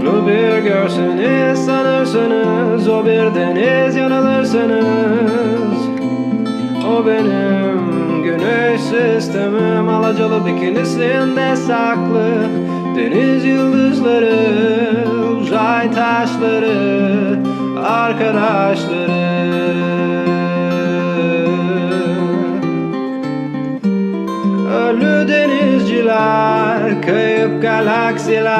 Onu bir görseniz sanırsınız O bir deniz yanılırsınız. O benim güneş sistemim Alacalı bikinisinde saklı Deniz yıldızları Uzay taşları Arkadaşları galaksiler.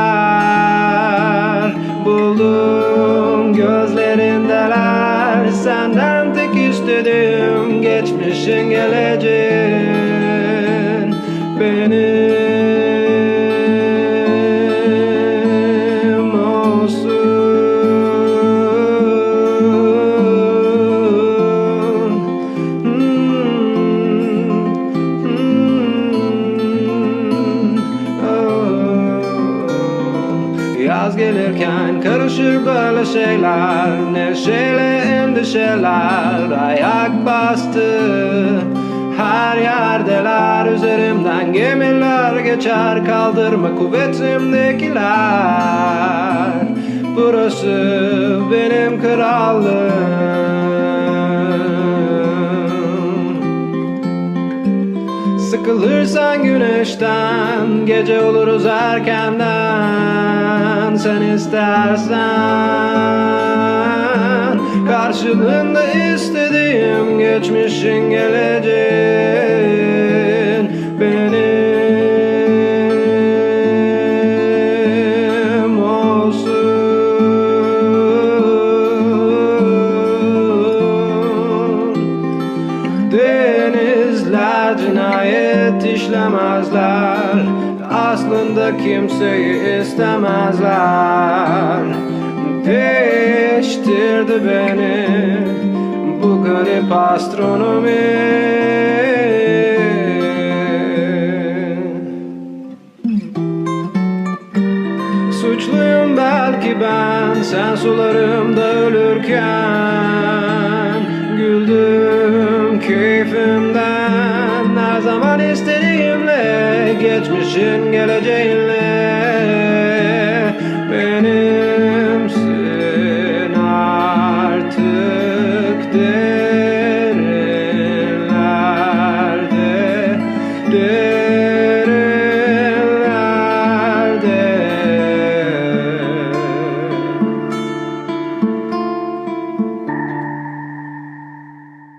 Buldum gözlerindeler. Senden tek istediğim geçmişin geleceğin. Benim Yaz gelirken karışır böyle şeyler. Neşeyle endişeler Ayak bastı. Her yerdeler Üzerimden gemiler geçer. Kaldırma kuvvetimdekiler. Burası benim krallığım. Sıkılırsan güneşten Gece oluruz erkenden Sen istersen Karşılığında istediğim Geçmişin geleceğin Benim olsun. Denizler cinayet işlemezler Aslında kimseyi istemezler. Değiştirdi beni Bu garip astronomi. Suçluyum belki ben Sen sularımda ölürken Güldüm keyfimden. Her zaman istediğimle geçmişin geleceğinle.